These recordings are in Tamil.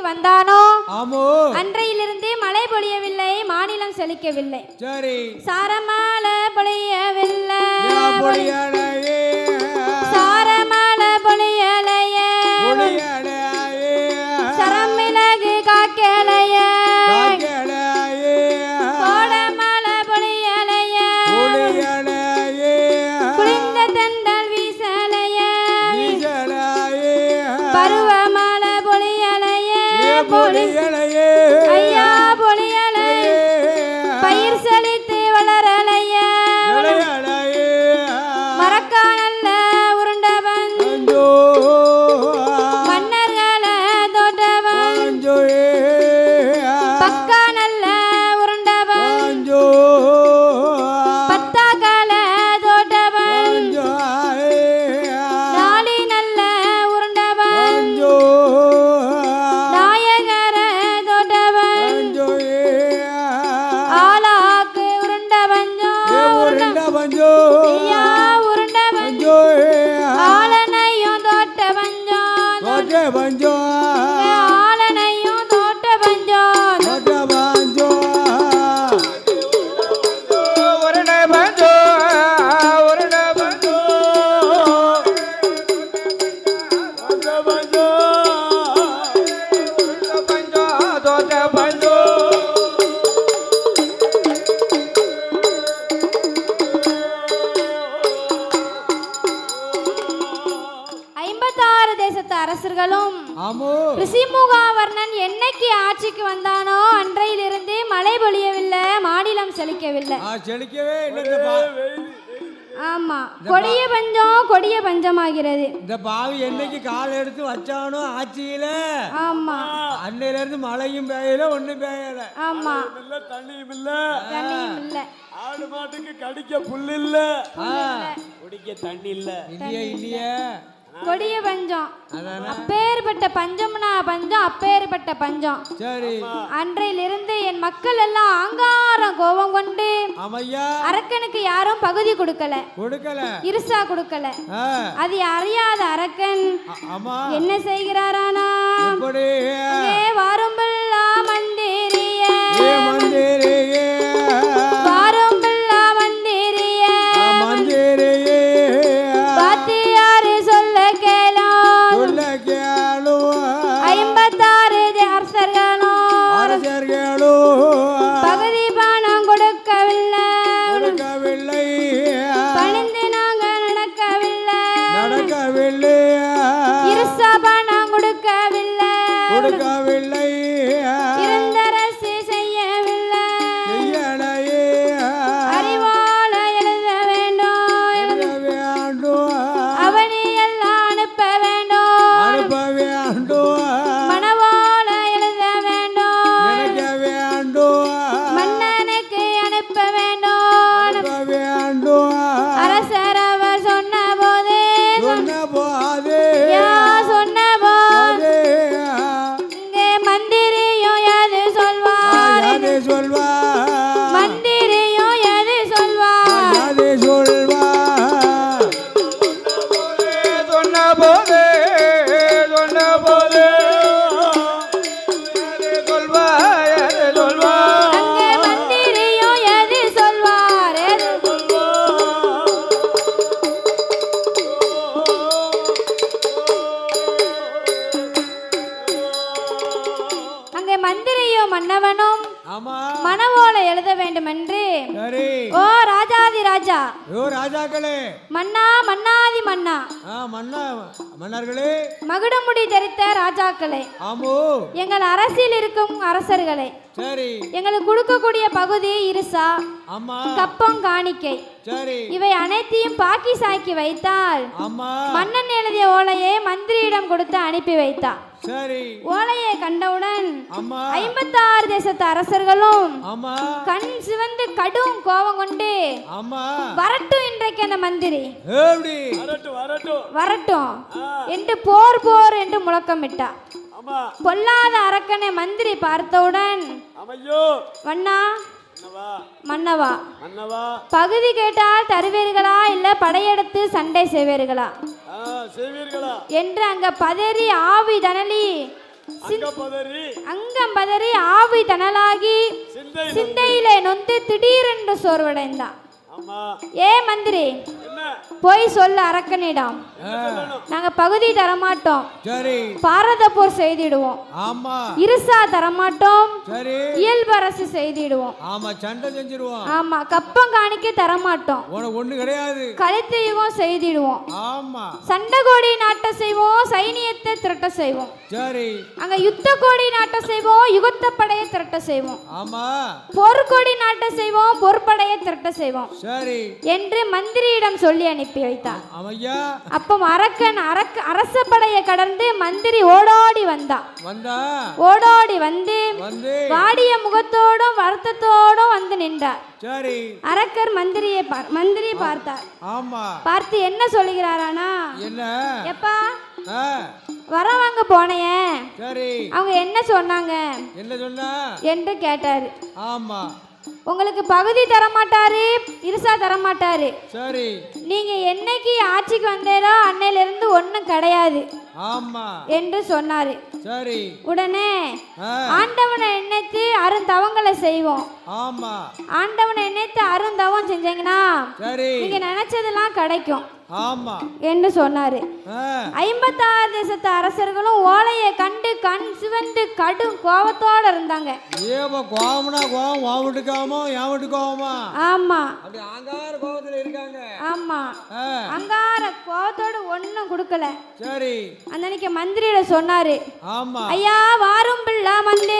வந்தானோ? ஆமோ? அன்றையிலிருந்து மழை பொழியவில்லை மாநிலம் செழிக்கவில்லை. சரி. சாரமழ பொழியவில்லை. அரசர்களும் ரிஷிமுகாவர்ணன் என்னைக்கு ஆட்சிக்கு வந்தானோ அன்றையிலிருந்து மழை பொழியவில்லை மாநிலம் செழிக்கவில்லை. ஆமா. கொடிய பஞ்சம் கொடிய பஞ்சமாகிறது. இந்த பாவி என்னைக்கு கால் எடுத்து வச்சானோ ஆட்சியில? ஆமா. அன்னையில இருந்து மழையும் பெய்யல ஒண்ணும் பெய்யல. ஆமா. இல்ல தண்ணியும் இல்ல. தண்ணியும் இல்ல. ஆடு மாட்டுக்கு கடிக்க புல் இல்ல. குடிக்க தண்ணி இல்ல. இல்லையே இல்லையே கொடிய பஞ்சம். அப்பேற்பட்ட பஞ்சம்னா பஞ்சம் அப்பேற்பட்ட பஞ்சம். சரி. அன்றையிலிருந்து என் மக்கள் எல்லாம் ஆங்காரம் கோபம் கொண்டு அரக்கனுக்கு யாரும் பகுதி கொடுக்கல. கொடுக்கல. இருசா கொடுக்கல. அது அறியாத அரக்கன். என்ன செய்கிறாரானா எப்படி? ராஜாக்களே. மன்னா மன்னாதி மன்னா. ஆ மன்னா மன்னர்களே. மகுடமுடி தரித்த ராஜாக்களே. ஆமோ எங்கள் அரசில் இருக்கும் அரசர்களே. சரி. எங்களுக்கு கொடுக்கக்கூடிய பகுதி இருசா? ஆமா கப்பம் காணிக்கை. சரி. இவை அனைத்தையும் பாக்கி சாக்கி வைத்தால் ஆமா மன்னன் எழுதிய ஓலையை மந்திரியிடம் கொடுத்து அனுப்பி வைத்தார் ஓலையை கண்டவுடன் ஆமா ஐம்பத்தாறு தேசத்து அரசர்களும் கண் சிவந்து கடும் கோபம் கொண்டு வரட்டும் இன்றைக்கு அந்த மந்திரி. வரட்டும் வரட்டும். வரட்டும். என்று போர் போர் என்று முழக்கமிட்டார். ஆமா. பொல்லாத அரக்கனை மந்திரி பார்த்தவுடன் வண்ணா மன்னவா? பகுதி கேட்டால் தருவீர்களா இல்ல படையெடுத்து சண்டை செய்வீர்களா? என்று அங்க பதறி ஆவி தனலி அங்கம் பதறி ஆவி தனலாகி சிந்தை சிந்தையிலே நொந்து திடீரென்று சோர்வடைந்தான். ஏ மந்திரி போய் சொல்ல அரக்கனிடம். நாங்க பகுதி தரமாட்டோம். பாரத போர் செய்திடுவோம். இருசா தரமாட்டோம். இயல்பரசு செய்திடுவோம். ஆமா சண்டை செஞ்சிருவோம். ஆமா கப்பம் காணிக்க தரமாட்டோம். ஒண்ணு கிடையாது. கலித்தெய்வம் செய்திடுவோம். ஆமா. சண்டகோடி நாட்ட செய்வோம் சைனியத்தை திரட்ட செய்வோம். சரி. அங்க யுத்த கோடி நாட்ட செய்வோம் யுகத்த படையை திரட்ட செய்வோம். ஆமா. போர்க்கோடி நாட்ட செய்வோம் பொறுப்படையை திரட்ட செய்வோம். சரி. என்று மந்திரியிடம் சொல்லி அனுப்பி வைத்தார் அமையா. அப்போ அரக்கன் அரக்க அரச படையை கடந்து மந்திரி ஓடோடி வந்தான் வந்தா. ஓடோடி வந்து வாடிய முகத்தோடும் வருத்தத்தோடும் வந்து நின்றார். சரி. அரக்கர் மந்திரியை மந்திரி பார்த்தார். பார்த்து என்ன சொல்லுகிறாரானா? என்ன? எப்பா? ஆ, வர வாங்க போனையே அவங்க என்ன சொன்னாங்க? என்ன சொன்னா? என்று கேட்டாரு. ஆமா. உங்களுக்கு பகுதி தரமாட்டாரு இருசா தரமாட்டாரு. சரி. நீங்க என்னைக்கு ஆட்சிக்கு வந்தேரோ அன்னையிலிருந்து ஒன்றும் கிடையாது. ஆமா. என்று சொன்னாரு. சரி. உடனே ஆண்டவனை நினைத்து அருந்தவங்களை செய்வோம். ஆமா. ஆண்டவனை நினைத்து அருந்தவம் செஞ்சீங்கன்னா சரி. நீங்க நினைச்சதெல்லாம் கிடைக்கும். ஆமா. என்று சொன்னாரு. ஐம்பத்தாறு தேசத்து அரசர்களும் ஓலையை கண்டு கண் சிவந்து கடும் கோபத்தோட இருந்தாங்க. ஏப்பா கோவம்னா கோவம் கோவமா என் வீட்டு கோவமா ஆமா. அப்படி ஆங்கார கோவத்துல இருக்காங்க. ஆமா. அங்கார கோபத்தோட ஒன்றும் கொடுக்கல. சரி. அன்னைக்கு மந்திரியிட சொன்னாரு. ஆமா. ஐயா வாரும் பிள்ளை மந்திரி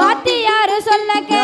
பாத்தி யாரு சொல்ல கே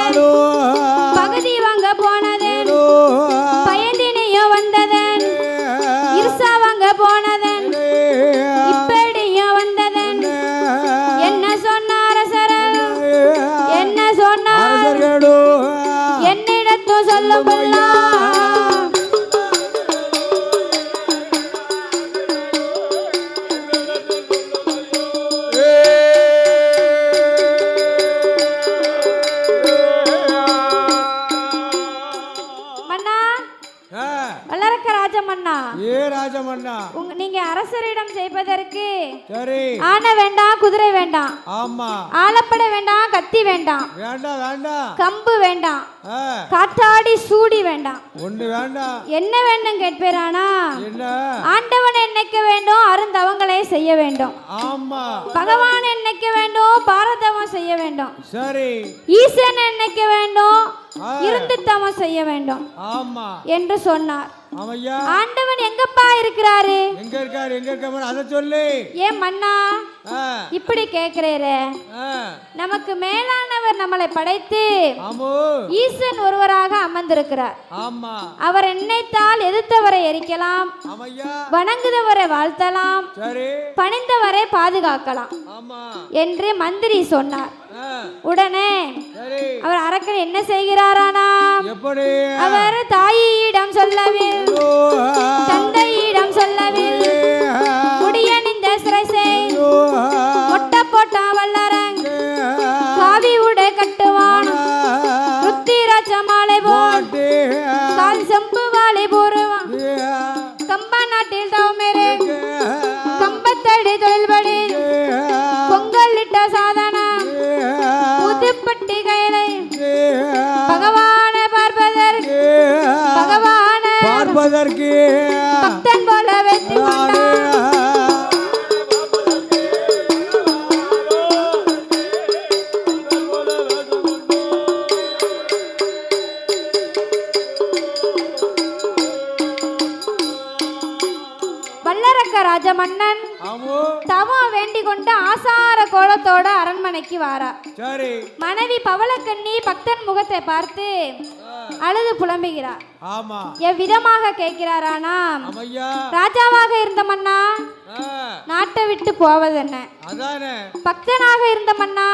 ராஜமன்னா நீங்க அரசரிடம் செய்வதற்கு சரி. ஆனை வேண்டாம் குதிரை வேண்டாம் ஆமா. ஆலப்படை வேண்டாம் கத்தி வேண்டாம் வேண்டாம் வேண்டாம் கம்பு வேண்டாம் காற்றாடி சூடி வேண்டாம் ஒண்ணு வேண்டாம் என்ன வேண்டும் கேட்பேரானா என்ன? ஆண்டவன் என்னைக்க வேண்டும் அருந்தவங்களை செய்ய வேண்டும். ஆமா. பகவான் என்னைக்க வேண்டும் பாரதவம் செய்ய வேண்டும். சரி. ஈசன் என்னைக்க வேண்டும் ஆ, இருந்து தவம் செய்ய வேண்டும். ஆமா. என்று சொன்னார். ஆண்டவன் எங்கப்பா இருக்கிறாரு? எங்க இருக்காரு? எங்க இருக்காரு அதை சொல்லு. ஏன் மன்னா? இப்படி கேட்கிறேரே ஆ, நமக்கு மேலானவர் நம்மளை படைத்து ஈசன் ஒருவராக அமர்ந்திருக்கிறார். அவர் நினைத்தால் எதிர்த்தவரை எரிக்கலாம் வணங்குதவரை வாழ்த்தலாம் பணிந்தவரை பாதுகாக்கலாம் என்று மந்திரி சொன்னார். உடனே அவர் அரக்கன் என்ன செய்கிறாரானா அவர் தாயிடம் ஆ, தந்தையிடம் ருத்திராட்ச மாலை போல் கால் செம்பு வாழை போருவான் ஆ, கம்பா நாட்டில் தவமேரு. கம்பத்தடி தொழில்படி. பொங்கல் இட்ட சாதனம் ஆ, புதுப்பட்டி கைலை பகவான பார்ப்பதற்கு. பகவான பார்ப்பதற்கு. பக்தன் போல வெற்றி கொண்டான். தவம் வேண்டிக் கொண்டு ஆசார கோலத்தோட அரண்மனைக்கு வாரா. மனைவி பவளக்கண்ணி பக்தன் முகத்தை பார்த்து அழுது புலம்புகிறார். ஆமா. எவ்விதமாக கேட்கிறாரானா? ராஜாவாக இருந்த மன்னா நாட்டை விட்டு போவதென்ன? பக்தனாக இருந்த மன்னா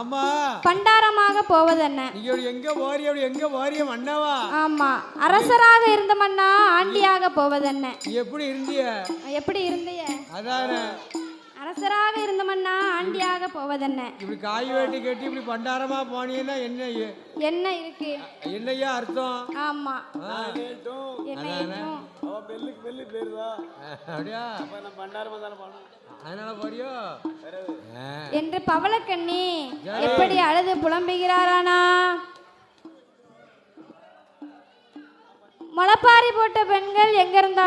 ஆமா. பண்டாரமாக போவதென்ன? எங்க அப்படி எங்க போறிய மன்னவா? ஆமா. அரசராக இருந்த மன்னா ஆண்டியாக போவதென்ன? எப்படி இருந்திய? எப்படி இருந்தைய? அதானே. அரசராக இருந்த மன்னா ஆண்டியாக போவதென்ன? இப்படி காய் வேட்டி கட்டி இப்படி பண்டாரமா போனீங்கன்னா என்ன என்ன இருக்கு? என்னய்யா அர்த்தம்? ஆமா. என்று பவளக்கண்ணி எப்படி அழுது புலம்புகிறாரானா? முளப்பாரி போட்ட பெண்கள் எங்க இருந்தாலும்